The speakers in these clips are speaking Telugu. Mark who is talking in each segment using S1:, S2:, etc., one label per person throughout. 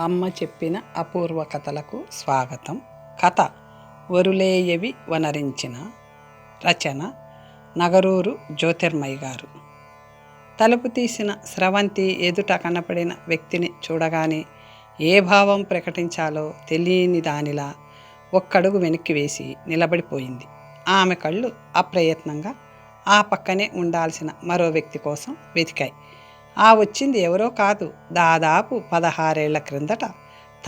S1: అమ్మ చెప్పిన అపూర్వ కథలకు స్వాగతం. కథ వరులేయవి వనరించిన రచన నగరూరు జ్యోతిర్మయ్య గారు. తలుపు తీసిన స్రవంతి ఎదుట కనపడిన వ్యక్తిని చూడగానే ఏ భావం ప్రకటించాలో తెలియని దానిలా ఒక్కడుగు వెనక్కి వేసి నిలబడిపోయింది. ఆమె కళ్ళు అప్రయత్నంగా ఆ పక్కనే ఉండాల్సిన మరో వ్యక్తి కోసం వెతికాయి. ఆ వచ్చింది ఎవరో కాదు. దాదాపు పదహారేళ్ళ క్రిందట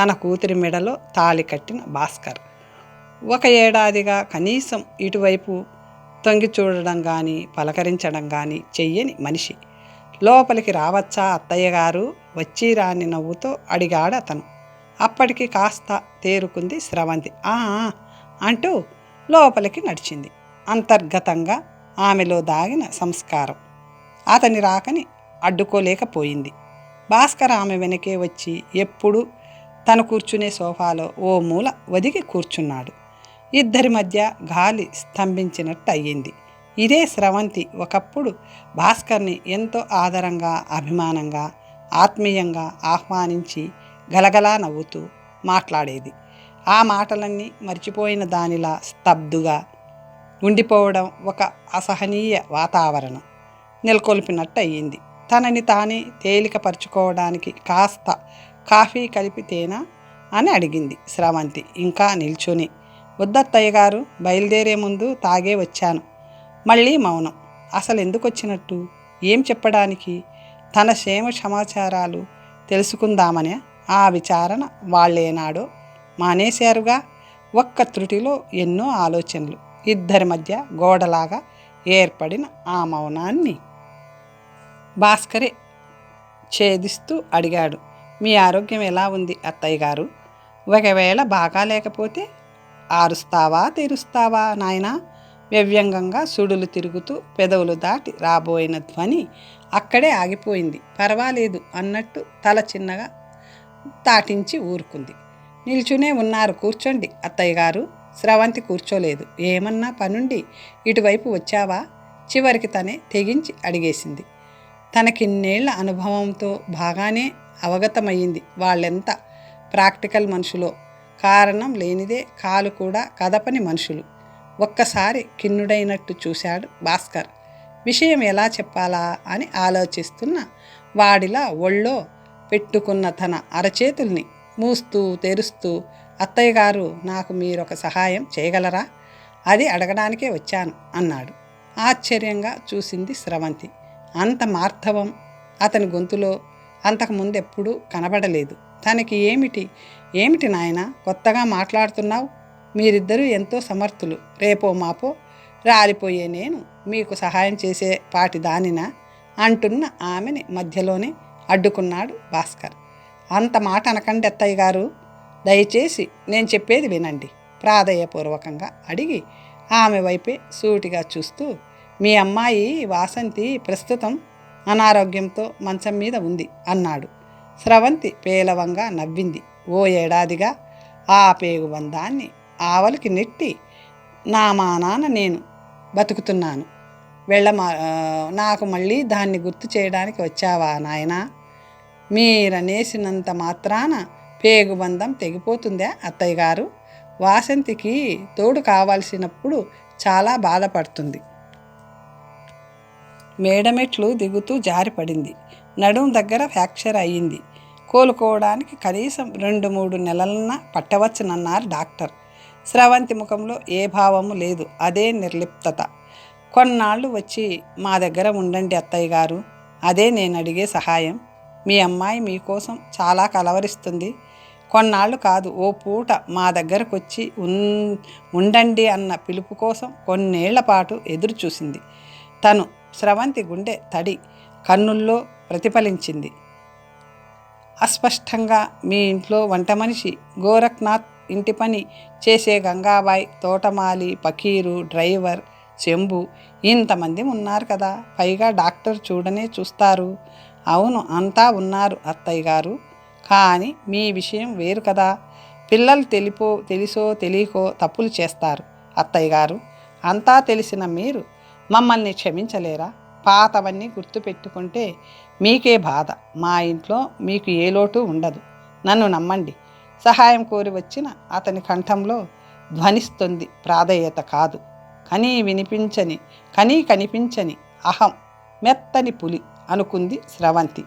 S1: తన కూతురి మెడలో తాళి కట్టిన భాస్కర్. ఒక ఏడాదిగా కనీసం ఇటువైపు తొంగి చూడడం కానీ పలకరించడం కానీ చెయ్యని మనిషి. లోపలికి రావచ్చా అత్తయ్య గారు? వచ్చి రాని నవ్వుతో అడిగాడు అతను అప్పటికి కాస్త తేరుకుంది స్రవంతి. "ఆ, ఆ" అంటూ లోపలికి నడిచింది. అంతర్గతంగా ఆమెలో దాగిన సంస్కారం. అతని రాకని అడ్డుకోలేకపోయింది. భాస్కర్ ఆమె వెనకే వచ్చి ఎప్పుడు తను కూర్చునే సోఫాలో ఓ మూల వదిగి కూర్చున్నాడు. ఇద్దరి మధ్య గాలి స్తంభించినట్టు అయ్యింది ఇదే స్రవంతి ఒకప్పుడు భాస్కర్ని ఎంతో ఆదరంగా అభిమానంగా ఆత్మీయంగా ఆహ్వానించి గలగలా నవ్వుతూ మాట్లాడేది. ఆ మాటలన్నీ మర్చిపోయిన దానిలా స్తబ్దుగా ఉండిపోవడం ఒక అసహనీయ వాతావరణం నెలకొల్పినట్టు అయ్యింది తనని తానే తేలికపరుచుకోవడానికి కాస్త కాఫీ కలిపితేనా అని అడిగింది స్రవంతి ఇంకా నిల్చుని. వద్దత్తయ్య గారు బయలుదేరే ముందు తాగే వచ్చాను. మళ్ళీ మౌనం. అసలు ఎందుకు వచ్చినట్టు ఏం చెప్పడానికి? తన క్షేమ సమాచారాలు తెలుసుకుందామనే ఆ విచారణ వాళ్ళేనాడో మానేశారుగా ఒక్క త్రుటిలో ఎన్నో ఆలోచనలు. ఇద్దరి మధ్య గోడలాగా ఏర్పడిన ఆ మౌనాన్ని భాస్కరే ఛేదిస్తూ అడిగాడు మీ ఆరోగ్యం ఎలా ఉంది అత్తయ్య గారు? ఒకవేళ బాగా లేకపోతే ఆరుస్తావా తెరుస్తావా నాయనా? వ్యవ్యంగంగా సుడులు తిరుగుతూ పెదవులు దాటి రాబోయిన ధ్వని అక్కడే ఆగిపోయింది. పర్వాలేదు అన్నట్టు తల చిన్నగా దాటించి ఊరుకుంది. నిల్చునే ఉన్నారు కూర్చోండి అత్తయ్య గారు. స్రవంతి కూర్చోలేదు. ఏమన్నా పనుండి ఇటువైపు వచ్చావా? చివరికి తనే తెగించి అడిగేసింది. తనకిన్నేళ్ళ అనుభవంతో బాగానే అవగతమయ్యింది వాళ్ళెంత ప్రాక్టికల్ మనుషులో. కారణం లేనిదే కాలు కూడా కదపని మనుషులు. ఒక్కసారి కిన్నుడైనట్టు చూశాడు భాస్కర్. విషయం ఎలా చెప్పాలా అని ఆలోచిస్తున్న వాడిలా ఒళ్ళో పెట్టుకున్న తన అరచేతుల్ని మూస్తూ తెరుస్తూ అత్తయ్య గారు నాకు మీరొక సహాయం చేయగలరా? అది అడగడానికే వచ్చాను అన్నాడు. ఆశ్చర్యంగా చూసింది స్రవంతి. అంత మార్ధవం అతని గొంతులో అంతకుముందు ఎప్పుడూ కనబడలేదు. తనకి ఏమిటి? ఏమిటి నాయన? కొత్తగా మాట్లాడుతున్నావు? మీరిద్దరూ ఎంతో సమర్థులు. రేపో మాపో రాలిపోయే నేను మీకు సహాయం చేసే పాటి దానిన? అంటున్న ఆమెని మధ్యలోనే అడ్డుకున్నాడు భాస్కర్. అంత మాట అనకండి అత్తయ్య గారు. దయచేసి నేను చెప్పేది వినండి. ప్రాధేయపూర్వకంగా అడిగి ఆమె వైపే సూటిగా చూస్తూ మీ అమ్మాయి వాసంతి ప్రస్తుతం అనారోగ్యంతో మంచం మీద ఉంది అన్నాడు. స్రవంతి పేలవంగా నవ్వింది. ఓ ఏడాదిగా ఆ పేగు బంధాన్ని ఆవలికి నెట్టి నా మా నాన్న నేను బతుకుతున్నాను. వెళ్ళమా నాకు మళ్ళీ దాన్ని గుర్తు చేయడానికి వచ్చావా నాయనా? మీరనేసినంత మాత్రాన పేగుబంధం తెగిపోతుందా అత్తయ్య గారు? వాసంతికి తోడు కావాల్సినప్పుడు చాలా బాధపడుతుంది. మేడమెట్లు దిగుతూ జారిపడింది. నడుం దగ్గర ఫ్రాక్చర్ అయ్యింది. కోలుకోవడానికి కనీసం రెండు మూడు నెలలన్నా పట్టవచ్చునన్నారు డాక్టర్. స్రవంతి ముఖంలో ఏ భావము లేదు. అదే నిర్లిప్తత. కొన్నాళ్ళు వచ్చి మా దగ్గర ఉండండి అత్తయ్య గారు. అదే నేను అడిగే సహాయం. మీ అమ్మాయి మీకోసం చాలా కలవరిస్తుంది. కొన్నాళ్ళు కాదు ఓ పూట మా దగ్గరకు వచ్చి ఉన్ ఉండండి అన్న పిలుపు కోసం కొన్నేళ్ళ పాటు ఎదురు చూసింది తను స్రవంతి గుండె తడి కన్నుల్లో ప్రతిఫలించింది. అస్పష్టంగా మీ ఇంట్లో వంట మనిషి గోరఖ్నాథ్ ఇంటి పని చేసే గంగాబాయ్ తోటమాలి పకీరు డ్రైవర్ చెంబు ఇంతమంది ఉన్నారు కదా పైగా డాక్టర్ చూడనే చూస్తారు. అవును అంతా ఉన్నారు అత్తయ్య గారు. కానీ మీ విషయం వేరు కదా. పిల్లలు తెలిపో తెలిసో తెలియకో తప్పులు చేస్తారు అత్తయ్య గారు. అంతా తెలిసిన మీరు మమ్మల్ని క్షమించలేరా? పాతవన్నీ గుర్తుపెట్టుకుంటే మీకే బాధ. మా ఇంట్లో మీకు ఏ లోటు ఉండదు. నన్ను నమ్మండి. సహాయం కోరి వచ్చిన అతని కంఠంలో ధ్వనిస్తుంది. ప్రాధేయత కాదు. కనీ వినిపించని కనీ కనిపించని అహం మెత్తని పులి అనుకుంది స్రవంతి.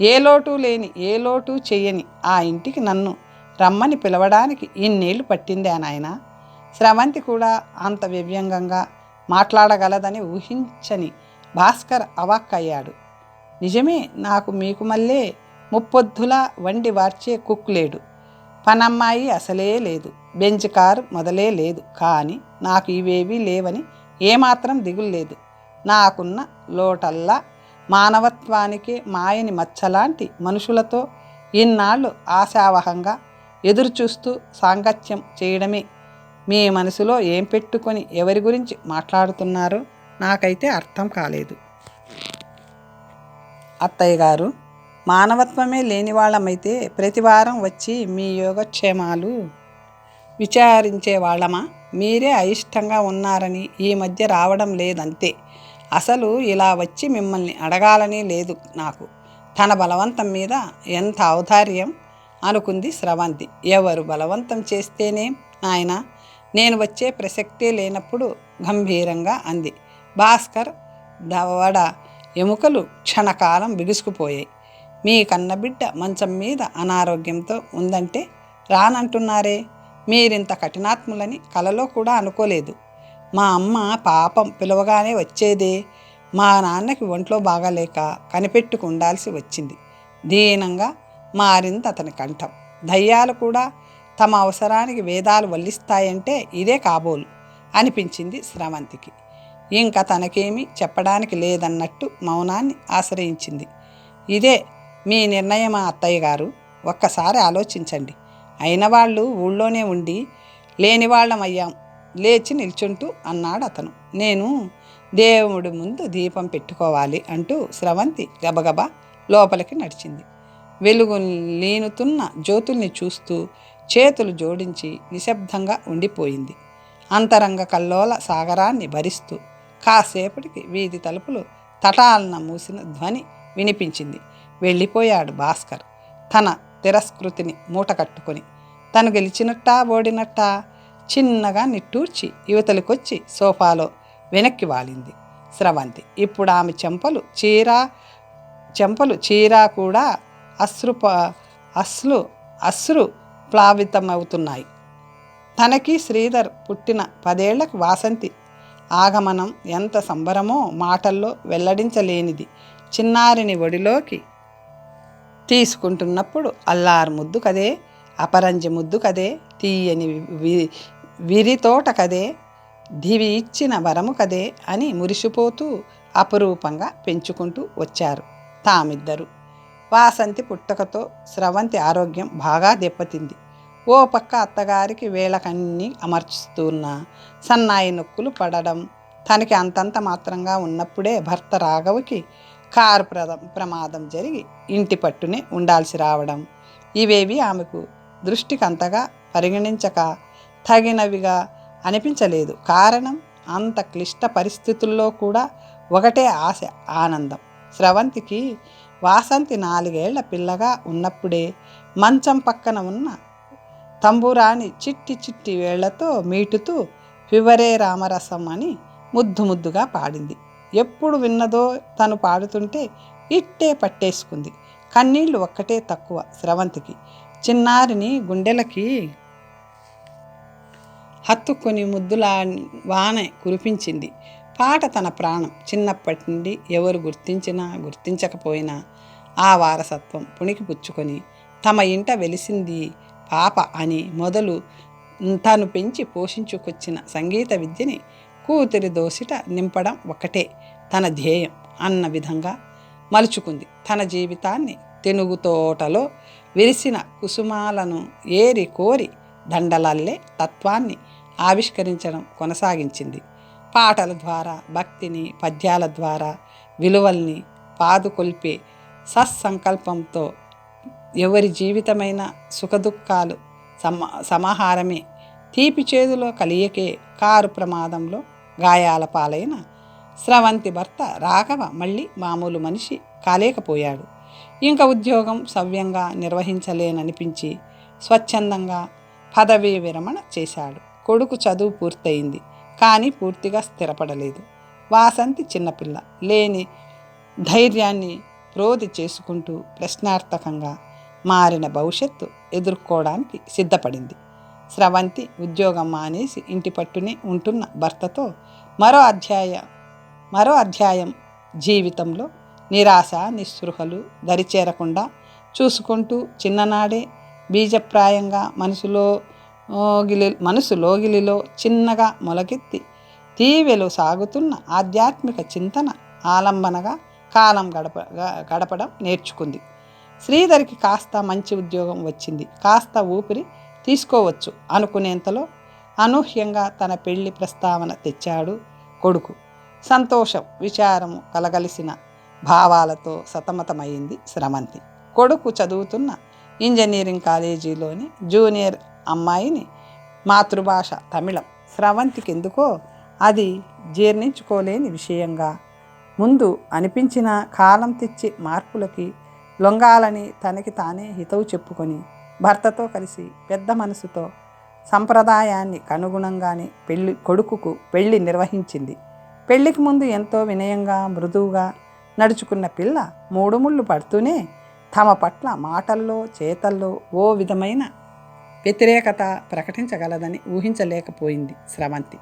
S1: ఏ లోటు లేని ఏ లోటు చేయని ఆ ఇంటికి నన్ను రమ్మని పిలవడానికి ఇన్నేళ్ళు పట్టిందే నాయన? స్రవంతి కూడా అంత వ్యవ్యంగంగా మాట్లాడగలదని ఊహించని భాస్కర్ అవాక్కయ్యాడు. నిజమే నాకు మీకు మళ్ళీ ముప్పొద్దులా వండి వార్చే కుక్ లేడు. పనమ్మాయి అసలే లేదు. బెంచ్ కారు మొదలే లేదు. కానీ నాకు ఇవేవీ లేవని ఏమాత్రం దిగులు లేదు. నాకున్న లోటల్లా మానవత్వానికి మాయని మచ్చలాంటి మనుషులతో ఇన్నాళ్ళు ఆశావహంగా ఎదురుచూస్తూ సాంగత్యం చేయడమే మీ మనసులో ఏం పెట్టుకొని ఎవరి గురించి మాట్లాడుతున్నారో? నాకైతే అర్థం కాలేదు. అత్తయ్య గారు మానవత్వమే లేని వాళ్ళమైతే ప్రతివారం వచ్చి మీ యోగక్షేమాలు విచారించే వాళ్ళమా? మీరే అయిష్టంగా ఉన్నారని ఈ మధ్య రావడం లేదంతే. అసలు ఇలా వచ్చి మిమ్మల్ని అడగాలని లేదు నాకు. తన బలవంతం మీద ఎంత ఔదార్యం? అనుకుంది స్రవంతి. ఎవరు బలవంతం చేస్తేనే? నాయన నేను వచ్చే ప్రసక్తే లేనప్పుడు గంభీరంగా అంది. భాస్కర్ దవడ ఎముకలు క్షణకాలం బిగుసుకుపోయాయి. మీ కన్నబిడ్డ మంచం మీద అనారోగ్యంతో ఉందంటే రానంటున్నారే. మీరింత కఠినాత్ములని కలలో కూడా అనుకోలేదు. మా అమ్మ పాపం పిలవగానే వచ్చేదే. మా నాన్నకి ఒంట్లో బాగాలేక కనిపెట్టుకు ఉండాల్సి వచ్చింది. దీనంగా మారింది అతని కంఠం. దయ్యాలు కూడా తమ అవసరానికి వేదాలు వల్లిస్తాయంటే ఇదే కాబోలు అనిపించింది స్రవంతికి ఇంకా తనకేమీ చెప్పడానికి లేదన్నట్టు మౌనాన్ని ఆశ్రయించింది. ఇదే మీ నిర్ణయమా అత్తయ్య గారు? ఒక్కసారి ఆలోచించండి. అయిన వాళ్ళు ఊళ్ళోనే ఉండి లేని వాళ్ళమయ్యాం లేచి నిల్చుంటూ అన్నాడు అతను నేను దేవుడి ముందు దీపం పెట్టుకోవాలి అంటూ స్రవంతి గబగబా లోపలికి నడిచింది. వెలుగు లీనుతున్న జ్యోతుల్ని చూస్తూ చేతులు జోడించి నిశ్శబ్దంగా ఉండిపోయింది. అంతరంగ కల్లోల సాగరాన్ని భరిస్తూ కాసేపటికి వీధి తలుపులు తటాలన మూసిన ధ్వని వినిపించింది. వెళ్ళిపోయాడు భాస్కర్. తన తిరస్కృతిని మూట కట్టుకొని తను గెలిచినట్టా ఓడినట్టా? చిన్నగా నిట్టూర్చి యువతలకొచ్చి సోఫాలో వెనక్కి వాలింది. స్రవంతి ఇప్పుడు ఆమె చెంపలు చీర చెంపలు చీర కూడా అశ్రుప అశ్రు అశ్రు ప్లావితమవుతున్నాయి. తనకి శ్రీధర్ పుట్టిన పదేళ్ళకు వాసంతి. ఆగమనం ఎంత సంబరమో మాటల్లో వెల్లడించలేనిది. చిన్నారిని ఒడిలోకి తీసుకుంటున్నప్పుడు అల్లారు ముద్దు కదే అపరంజి ముద్దు కదే తీయని విరితోట కదే దివి ఇచ్చిన వరము కదే అని మురిసిపోతూ అపురూపంగా పెంచుకుంటూ వచ్చారు తామిద్దరు. వాసంతి పుట్టకతో స్రవంతి ఆరోగ్యం బాగా దెబ్బతింది. ఓ పక్క అత్తగారికి వేళకన్నీ అమర్చిస్తున్న సన్నాయి నొక్కులు పడడం. తనకి అంతంత మాత్రంగా ఉన్నప్పుడే భర్త రాఘవకి కారు ప్రదం ప్రమాదం జరిగి ఇంటి పట్టునే ఉండాల్సి రావడం. ఇవేవి ఆమెకు దృష్టికి అంతగా పరిగణించక తగినవిగా అనిపించలేదు. కారణం అంత క్లిష్ట పరిస్థితుల్లో కూడా ఒకటే ఆశ ఆనందం. స్రవంతికి వాసంతి నాలుగేళ్ళ పిల్లగా ఉన్నప్పుడే మంచం పక్కన ఉన్న తంబురాని చిట్టి చిట్టి వేళ్ళతో మీటుతూ వివరే రామరసం అని ముద్దు ముద్దుగా పాడింది. ఎప్పుడు విన్నదో తను పాడుతుంటే ఇట్టే పట్టేసుకుంది. కన్నీళ్ళు ఒక్కటే తక్కువ స్రవంతికి. చిన్నారిని గుండెలకి హత్తుకొని ముద్దులా వాన కురిపించింది. పాట తన ప్రాణం. చిన్నప్పటి నుండి ఎవరు గుర్తించినా గుర్తించకపోయినా ఆ వారసత్వం పుణికి పుచ్చుకొని తమ ఇంట వెలిసింది పాప అని మొదలు తాను పెంచి పోషించుకొచ్చిన సంగీత విద్యని కూతురి దోసిట నింపడం ఒకటే తన ధ్యేయం అన్న విధంగా మలుచుకుంది. తన జీవితాన్ని తెనుగు తోటలో విరిసిన కుసుమాలను ఏరి కోరి దండలల్లే తత్వాన్ని ఆవిష్కరించడం కొనసాగించింది. పాటల ద్వారా భక్తిని పద్యాల ద్వారా విలువల్ని పాదుకొల్పే సత్సంకల్పంతో ఎవరి జీవితమైన సుఖదుఖాలు సమా సమాహారమే తీపి చేదులో కలియకే కారు ప్రమాదంలో గాయాల పాలైన స్రవంతి భర్త రాఘవ మళ్ళీ మామూలు మనిషి కాలేకపోయాడు. ఇంకా ఉద్యోగం సవ్యంగా నిర్వహించలేననిపించి స్వచ్ఛందంగా పదవీ విరమణ చేశాడు. కొడుకు చదువు పూర్తయింది కానీ పూర్తిగా స్థిరపడలేదు. వాసంతి చిన్నపిల్ల లేని ధైర్యాన్ని రోధి చేసుకుంటూ ప్రశ్నార్థకంగా మారిన భవిష్యత్తు ఎదుర్కోవడానికి సిద్ధపడింది. స్రవంతి ఉద్యోగం మానేసి ఇంటి పట్టునే ఉంటున్న భర్తతో మరో అధ్యాయ మరో అధ్యాయం జీవితంలో నిరాశ నిస్పృహలు దరిచేరకుండా చూసుకుంటూ చిన్ననాడే బీజప్రాయంగా మనసులో గిలి మనసు లోగిలిలో చిన్నగా మొలకెత్తి తీవెలు సాగుతున్న ఆధ్యాత్మిక చింతన ఆలంబనగా కాలం గడప గడపడం నేర్చుకుంది. శ్రీధర్కి కాస్త మంచి ఉద్యోగం వచ్చింది. కాస్త ఊపిరి తీసుకోవచ్చు అనుకునేంతలో అనూహ్యంగా తన పెళ్ళి ప్రస్తావన తెచ్చాడు కొడుకు. సంతోషం విచారము కలగలిసిన భావాలతో సతమతమైంది శ్రమంతి. కొడుకు చదువుతున్న ఇంజనీరింగ్ కాలేజీలోని జూనియర్ అమ్మాయిని మాతృభాష తమిళం. స్రవంతికి ఎందుకో అది జీర్ణించుకోలేని విషయంగా. ముందు అనిపించిన కాలం తెచ్చి మార్పులకి లొంగాలని తనకి తానే హితవు చెప్పుకొని భర్తతో కలిసి పెద్ద మనసుతో సంప్రదాయాన్ని కనుగుణంగానే పెళ్ళి కొడుకుకు పెళ్ళి నిర్వహించింది. పెళ్ళికి ముందు ఎంతో వినయంగా మృదువుగా నడుచుకున్న పిల్ల మూడు ముళ్ళు పడుతూనే తమ పట్ల మాటల్లో చేతల్లో ఓ విధమైన వ్యతిరేకత ప్రకటించగలదని ఊహించలేకపోయింది స్రవంతి.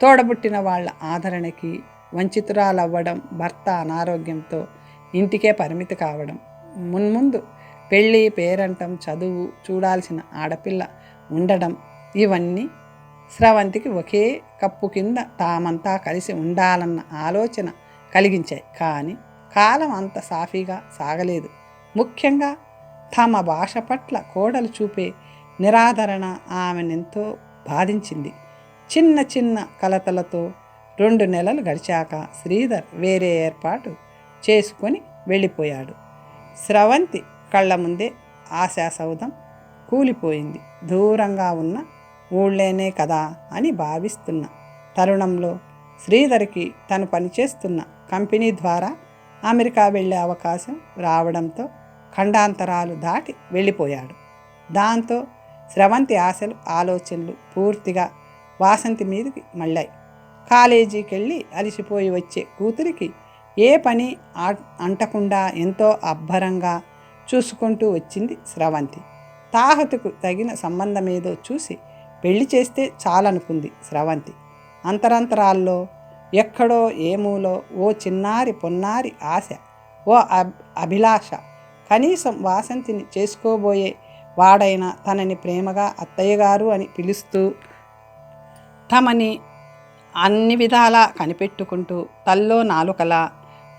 S1: తోడబుట్టిన వాళ్ళ ఆదరణకి వంచితురాలవ్వడం భర్త అనారోగ్యంతో ఇంటికే పరిమితి కావడం మున్ముందు పెళ్ళి పేరంటం చదువు చూడాల్సిన ఆడపిల్ల ఉండడం ఇవన్నీ స్రవంతికి ఒకే కప్పు కింద తామంతా కలిసి ఉండాలన్న ఆలోచన కలిగించాయి. కానీ కాలం అంత సాఫీగా సాగలేదు. ముఖ్యంగా తమ భాష పట్ల కోడలు చూపే నిరాదరణ ఆమెనెంతో బాధించింది. చిన్న చిన్న కలతలతో రెండు నెలలు గడిచాక శ్రీధర్ వేరే ఏర్పాటు చేసుకొని వెళ్ళిపోయాడు. స్రవంతి కళ్ళ ముందే ఆశాసౌధం కూలిపోయింది. దూరంగా ఉన్న ఊళ్ళేనే కదా అని భావిస్తున్న తరుణంలో శ్రీధర్కి తను పనిచేస్తున్న కంపెనీ ద్వారా అమెరికా వెళ్ళే అవకాశం రావడంతో ఖండాంతరాలు దాటి వెళ్ళిపోయాడు. దాంతో స్రవంతి ఆశలు ఆలోచనలు పూర్తిగా వాసంతి మీదకి మళ్ళాయి. కాలేజీకి వెళ్ళి అలిసిపోయి వచ్చే కూతురికి ఏ పని అంటకుండా ఎంతో అబ్బరంగా చూసుకుంటూ వచ్చింది స్రవంతి. తాహతుకు తగిన సంబంధం ఏదో చూసి పెళ్ళి చేస్తే చాలనుకుంది స్రవంతి. అంతరంతరాల్లో ఎక్కడో ఏమూలో ఓ చిన్నారి పొన్నారి ఆశ ఓ అభిలాష కనీసం వాసంతిని చేసుకోబోయే వాడైన తనని ప్రేమగా అత్తయ్యగారు అని పిలుస్తూ తమని అన్ని విధాలా కనిపెట్టుకుంటూ తల్లో నాలుకలా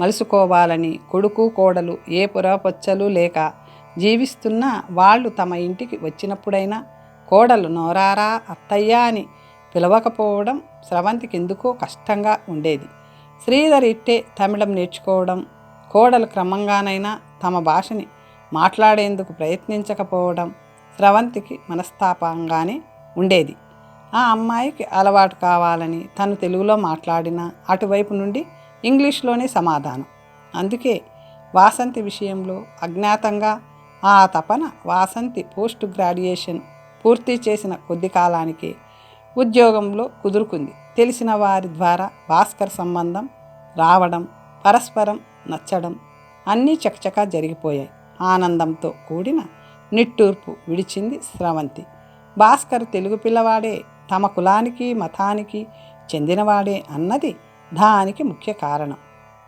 S1: మలుసుకోవాలని కొడుకు కోడలు ఏ పురాపొచ్చలు లేక జీవిస్తున్నా వాళ్ళు తమ ఇంటికి వచ్చినప్పుడైనా కోడలు నోరారా అత్తయ్య అని పిలవకపోవడం స్రవంతికి ఎందుకో కష్టంగా ఉండేది. శ్రీధర్ ఇట్టే తమిళం నేర్చుకోవడం కోడలు క్రమంగానైనా తమ భాషని మాట్లాడేందుకు ప్రయత్నించకపోవడం స్రవంతికి మనస్తాపంగానే ఉండేది. ఆ అమ్మాయికి అలవాటు కావాలని తను తెలుగులో మాట్లాడినా అటువైపు నుండి ఇంగ్లీష్లోనే సమాధానం. అందుకే వాసంతి విషయంలో అజ్ఞాతంగా ఆ తపన వాసంతి పోస్ట్ గ్రాడ్యుయేషన్ పూర్తి చేసిన కొద్ది కాలానికి ఉద్యోగంలో కుదురుకుంది. తెలిసిన వారి ద్వారా భాస్కర్ సంబంధం రావడం పరస్పరం నచ్చడం అన్నీ చకచకా జరిగిపోయాయి. ఆనందంతో కూడిన నిట్టూర్పు విడిచింది స్రవంతి. భాస్కర్ తెలుగు పిల్లవాడే తమ కులానికి మతానికి చెందినవాడే అన్నది దానికి ముఖ్య కారణం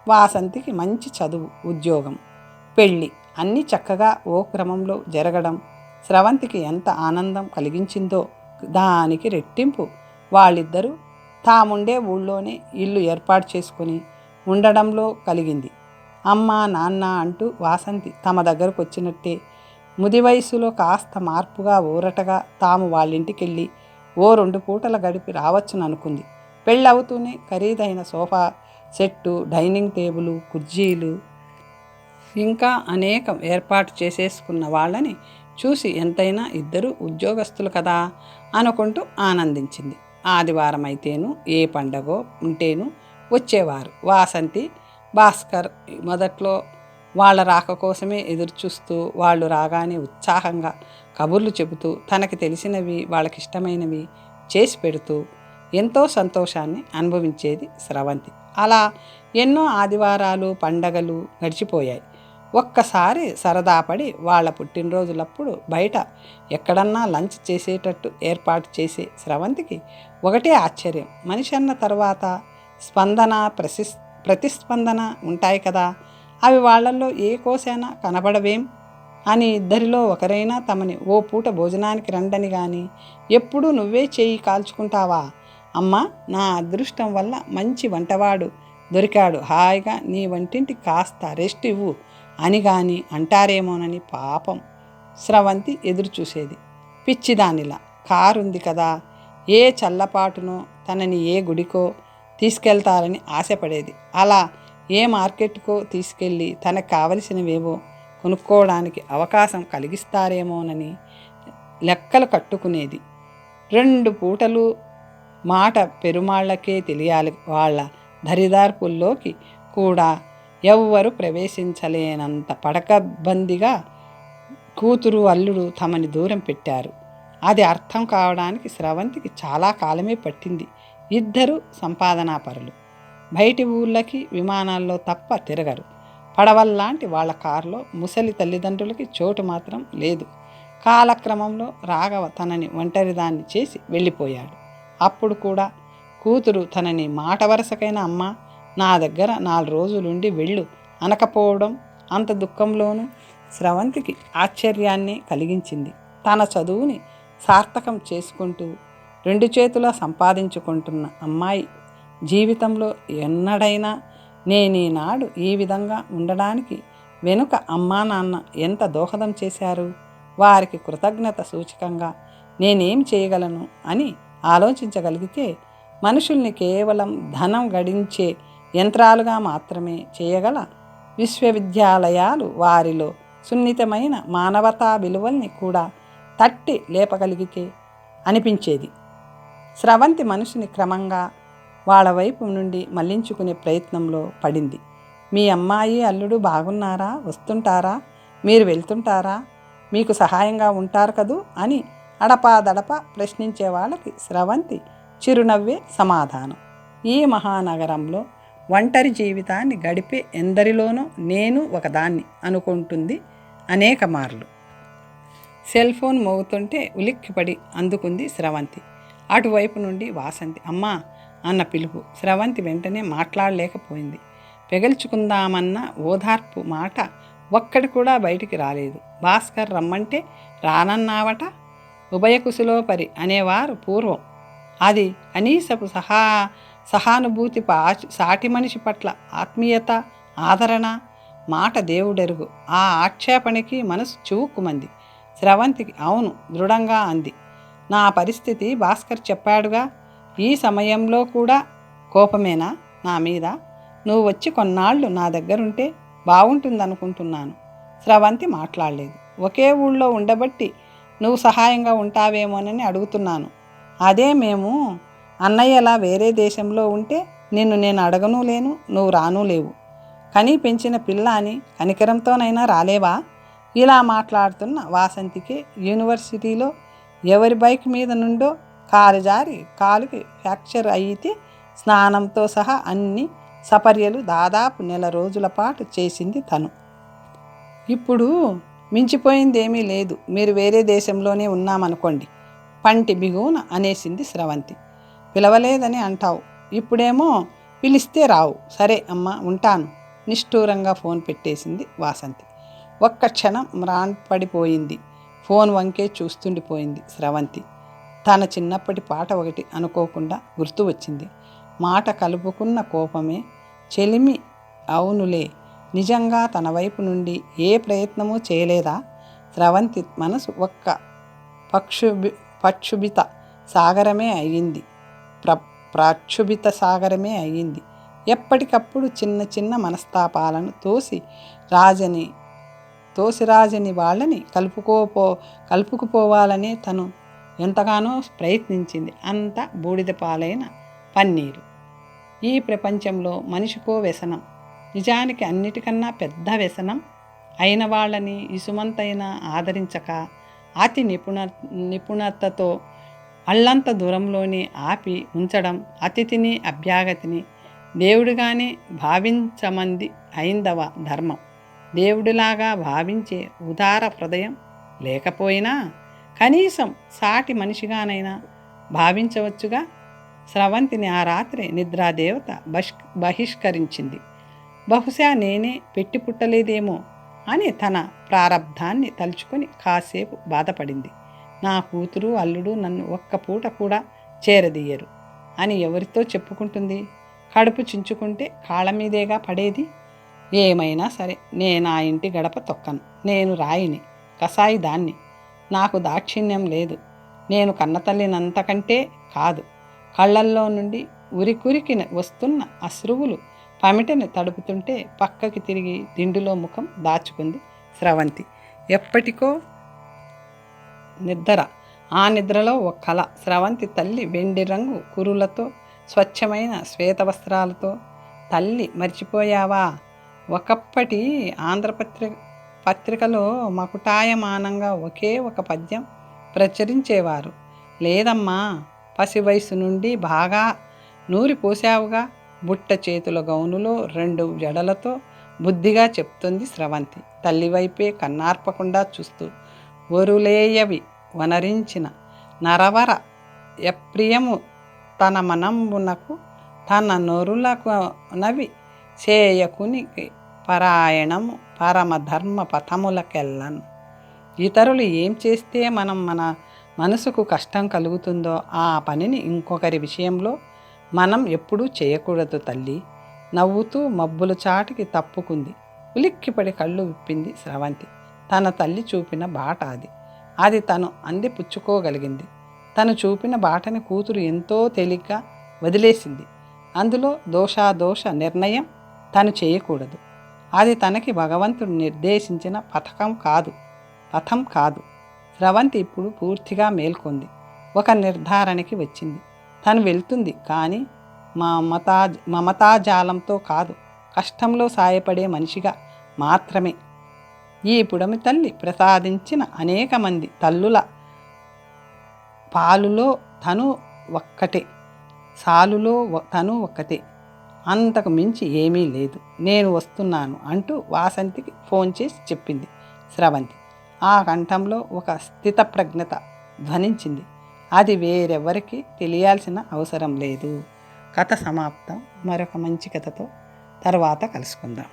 S1: వాసంతికి మంచి చదువు ఉద్యోగం పెళ్ళి అన్నీ చక్కగా ఓ క్రమంలో జరగడం స్రవంతికి ఎంత ఆనందం కలిగించిందో దానికి రెట్టింపు. వాళ్ళిద్దరూ తాముండే ఊళ్ళోనే ఇల్లు ఏర్పాటు చేసుకుని ఉండడంలో కలిగింది. అమ్మ నాన్న అంటూ వాసంతి తమ దగ్గరకు వచ్చినట్టే ముది వయసులో కాస్త మార్పుగా ఊరటగా తాము వాళ్ళింటికెళ్ళి ఓ రెండు పూటల గడిపి రావచ్చుననుకుంది. పెళ్ళవుతూనే ఖరీదైన సోఫా సెట్టు డైనింగ్ టేబుల్ కుర్జీలు ఇంకా అనేకం ఏర్పాటు చేసేసుకున్న వాళ్ళని చూసి ఎంతైనా ఇద్దరు ఉద్యోగస్తులు కదా అనుకుంటూ ఆనందించింది. ఆదివారం అయితేను ఏ పండగో ఉంటేను వచ్చేవారు. వాసంతి భాస్కర్ మొదట్లో వాళ్ళ రాక కోసమే ఎదురుచూస్తూ వాళ్ళు రాగానే ఉత్సాహంగా కబుర్లు చెబుతూ తనకి తెలిసినవి వాళ్ళకి ఇష్టమైనవి చేసి పెడుతూ ఎంతో సంతోషాన్ని అనుభవించేది స్రవంతి. అలా ఎన్నో ఆదివారాలు పండగలు గడిచిపోయాయి ఒక్కసారి సరదాపడి వాళ్ళ పుట్టినరోజులప్పుడు బయట ఎక్కడన్నా లంచ్ చేసేటట్టు ఏర్పాటు చేసే స్రవంతికి ఒకటే ఆశ్చర్యం. మనిషి అన్న తర్వాత స్పందన ప్రసిస్ ప్రతిస్పందన ఉంటాయి కదా అవి వాళ్ళల్లో ఏ కోసైనా కనబడవేం? అని ఇద్దరిలో ఒకరైనా తమని ఓ పూట భోజనానికి రండని కానీ ఎప్పుడూ నువ్వే చేయి కాల్చుకుంటావా? అమ్మా నా అదృష్టం వల్ల మంచి వంటవాడు దొరికాడు. హాయిగా నీ వంటింటి కాస్త రెస్ట్ ఇవ్వు. అని కానీ అంటారేమోనని పాపం స్రవంతి ఎదురు చూసేది పిచ్చిదానిలా కారుంది కదా ఏ చల్లపాటునో తనని ఏ గుడికో తీసుకెళ్తారని ఆశపడేది. అలా ఏ మార్కెట్కో తీసుకెళ్ళి తనకు కావలసినవేవో కొనుక్కోవడానికి అవకాశం కలిగిస్తారేమోనని లెక్కలు కట్టుకునేది. రెండు పూటలు మాట పెరుమాళ్ళకే తెలియాలి వాళ్ళ దరిదార్పుల్లోకి కూడా. ఎవ్వరు ప్రవేశించలేనంత పడకబందిగా కూతురు అల్లుడు తమని దూరం పెట్టారు. అది అర్థం కావడానికి స్రవంతికి చాలా కాలమే పట్టింది. ఇద్దరు సంపాదనాపరులు. బయటి ఊళ్ళకి విమానాల్లో తప్ప తిరగరు. పడవల్లాంటి వాళ్ళ కారులో ముసలి తల్లిదండ్రులకి చోటు మాత్రం లేదు. కాలక్రమంలో రాఘవ తనని ఒంటరిదాన్ని చేసి వెళ్ళిపోయాడు. అప్పుడు కూడా కూతురు తనని మాట వరసకైన అమ్మ నా దగ్గర నాలుగు రోజులుండి వెళ్ళు. అనకపోవడం అంత దుఃఖంలోనూ స్రవంతికి ఆశ్చర్యాన్ని కలిగించింది. తన చదువుని సార్థకం చేసుకుంటూ రెండు చేతులా సంపాదించుకుంటున్న అమ్మాయి జీవితంలో ఎన్నడైనా నేనీనాడు ఈ విధంగా ఉండడానికి వెనుక అమ్మా నాన్న ఎంత దోహదం చేశారు? వారికి కృతజ్ఞత సూచకంగా నేనేం చేయగలను? అని ఆలోచించగలిగితే మనుషుల్ని కేవలం ధనం గడించే యంత్రాలుగా మాత్రమే చేయగల విశ్వవిద్యాలయాలు వారిలో సున్నితమైన మానవతా విలువల్ని కూడా తట్టి లేపగలిగితే అనిపించేది. స్రవంతి మనిషిని క్రమంగా వాళ్ళ వైపు నుండి మళ్ళించుకునే ప్రయత్నంలో పడింది. మీ అమ్మాయి అల్లుడు బాగున్నారా? వస్తుంటారా? మీరు వెళ్తుంటారా? మీకు సహాయంగా ఉంటారు కదూ? అని అడపాదడప ప్రశ్నించే వాళ్ళకి స్రవంతి చిరునవ్వే సమాధానం. ఈ మహానగరంలో ఒంటరి జీవితాన్ని గడిపే ఎందరిలోనో నేను ఒకదాన్ని అనుకుంటుంది అనేక మార్లు. సెల్ ఫోన్ మోగుతుంటే ఉలిక్కిపడి అందుకుంది స్రవంతి. అటువైపు నుండి వాసంతి అమ్మా అన్న పిలుపు స్రవంతి వెంటనే మాట్లాడలేకపోయింది. పెగల్చుకుందామన్న ఓదార్పు మాట ఒక్కడి కూడా బయటికి రాలేదు. భాస్కర్ రమ్మంటే రానన్నావట? ఉభయకుశలో పరి అనేవారు పూర్వం. అది అనీసపు సహా సహానుభూతి సాటి మనిషి పట్ల ఆత్మీయత ఆదరణ మాట దేవుడెరుగు. ఆ ఆక్షేపణకి మనసు చివుక్కుమంది. స్రవంతికి అవును దృఢంగా అంది. నా పరిస్థితి భాస్కర్ చెప్పాడుగా ఈ సమయంలో కూడా కోపమేనా నా మీద? నువ్వు వచ్చి కొన్నాళ్ళు నా దగ్గరుంటే బాగుంటుందనుకుంటున్నాను స్రవంతి మాట్లాడలేదు. ఒకే ఊళ్ళో ఉండబట్టి నువ్వు సహాయంగా ఉంటావేమోనని అడుగుతున్నాను. అదే మేము అన్నయ్యలా వేరే దేశంలో ఉంటే నిన్ను నేను అడగను లేను నువ్వు రాను లేవు. కని పెంచిన పిల్ల అని కనికరంతోనైనా రాలేవా? ఇలా మాట్లాడుతున్న వాసంతికి యూనివర్సిటీలో ఎవరి బైక్ మీద నుండో కాలు జారి కాలుకి ఫ్రాక్చర్ అయితే స్నానంతో సహా అన్ని సపర్యలు దాదాపు నెల రోజుల పాటు చేసింది తను. ఇప్పుడు మించిపోయిందేమీ లేదు. మీరు వేరే దేశంలోనే ఉన్నామనుకోండి. పంటి బిగువున అనేసింది స్రవంతి. పిలవలేదని అంటావు. ఇప్పుడేమో పిలిస్తే రావు. సరే అమ్మ ఉంటాను. నిష్ఠూరంగా ఫోన్ పెట్టేసింది వాసంతి. ఒక్క క్షణం మ్రాన్పడిపోయింది ఫోన్ వంకే చూస్తుండిపోయింది స్రవంతి. తన చిన్నప్పటి పాట ఒకటి అనుకోకుండా గుర్తు వచ్చింది. మాట కలుపుకున్న కోపమే చెలిమి అవునులే నిజంగా తన వైపు నుండి ఏ ప్రయత్నమూ చేయలేదా? స్రవంతి మనసు ఒక్క పక్షుభి పక్షుభిత సాగరమే అయ్యింది. ప్ర ప్రక్షుభిత సాగరమే అయ్యింది. ఎప్పటికప్పుడు చిన్న చిన్న మనస్తాపాలను తోసి రాజని తోసిరాజని వాళ్ళని కలుపుకోపో కలుపుకుపోవాలని తను ఎంతగానో ప్రయత్నించింది. అంత బూడిద పాలైన పన్నీరు. ఈ ప్రపంచంలో మనిషికో వ్యసనం. నిజానికి అన్నిటికన్నా పెద్ద వ్యసనం. అయిన వాళ్ళని ఇసుమంతైనా ఆదరించక అతి నిపుణ నిపుణతతో అల్లంత దూరంలోని ఆపి ఉంచడం అతిథిని అభ్యాగతిని దేవుడిగానే భావించమంది హైందవ ధర్మం. దేవుడిలాగా భావించే ఉదార హృదయం లేకపోయినా కనీసం సాటి మనిషిగానైనా భావించవచ్చుగా. స్రవంతిని ఆ రాత్రి నిద్రాదేవత బష్ బహిష్కరించింది. బహుశా నేనే పెట్టి పుట్టలేదేమో అని తన ప్రారబ్ధాన్ని తలుచుకొని కాసేపు బాధపడింది. నా కూతురు అల్లుడు నన్ను ఒక్క పూట కూడా చేరదీయరు. అని ఎవరితో చెప్పుకుంటుంది? కడుపు చించుకుంటే కాళ్ళ మీదేగా పడేది? ఏమైనా సరే నేను ఆ ఇంటి గడప తొక్కను. నేను రాయిని కసాయి దాన్ని. నాకు దాక్షిణ్యం లేదు. నేను కన్నతల్లినంతకంటే కాదు. కళ్ళల్లో నుండి ఉరికురికి వస్తున్న అశ్రువులు పమిటను తడుపుతుంటే పక్కకి తిరిగి దిండులో ముఖం దాచుకుంది స్రవంతి. ఎప్పటికో నిద్ర ఆ నిద్రలో ఒక కళ స్రవంతి తల్లి వెండి రంగు కురులతో స్వచ్ఛమైన శ్వేత వస్త్రాలతో తల్లి మర్చిపోయావా? ఒకప్పటి ఆంధ్రపత్రి పత్రికలో మకుటాయమానంగా ఒకే ఒక పద్యం ప్రచురించేవారు. లేదమ్మా పసి వయసు నుండి బాగా నూరి పోసావుగా బుట్ట చేతుల గౌనులో రెండు జడలతో బుద్ధిగా చెప్తుంది స్రవంతి. తల్లివైపే కన్నార్పకుండా చూస్తూ ఒరులేయవి వనరించిన నరవర ఎప్రియము తన మనంబునకు తన నొరులకు నవి చేయకునికి పరాయణము పరమధర్మ పథములకెళ్ళను ఇతరులు ఏం చేస్తే మనం మన మనసుకు కష్టం కలుగుతుందో ఆ పనిని ఇంకొకరి విషయంలో మనం ఎప్పుడూ చేయకూడదు తల్లి. నవ్వుతూ మబ్బుల చాటికి తప్పుకుంది. ఉలిక్కిపడి కళ్ళు విప్పింది స్రవంతి. తన తల్లి చూపిన బాట అది. అది తను అంది పుచ్చుకోగలిగింది. తను చూపిన బాటని కూతురు ఎంతో తేలిగ్గా వదిలేసింది. అందులో దోషాదోష నిర్ణయం తను చేయకూడదు. అది తనకి భగవంతుడు నిర్దేశించిన పథకం కాదు. పథం కాదు. స్రవంతి ఇప్పుడు పూర్తిగా మేల్కొంది. ఒక నిర్ధారణకి వచ్చింది. తను వెళ్తుంది. కానీ మమతా మమతాజాలంతో కాదు. కష్టంలో సాయపడే మనిషిగా మాత్రమే. ఈ పుడమి తల్లి ప్రసాదించిన అనేక మంది తల్లుల పాలులో తను ఒక్కటే. సాలులో తను ఒక్కటే. అంతకు మించి ఏమీ లేదు. నేను వస్తున్నాను అంటూ వాసంతికి ఫోన్ చేసి చెప్పింది స్రవంతి ఆ కంఠంలో ఒక స్థితప్రజ్ఞత ధ్వనించింది. అది వేరెవరికి తెలియాల్సిన అవసరం లేదు. కథ సమాప్తం. మరొక మంచి కథతో తర్వాత కలుసుకుందాం.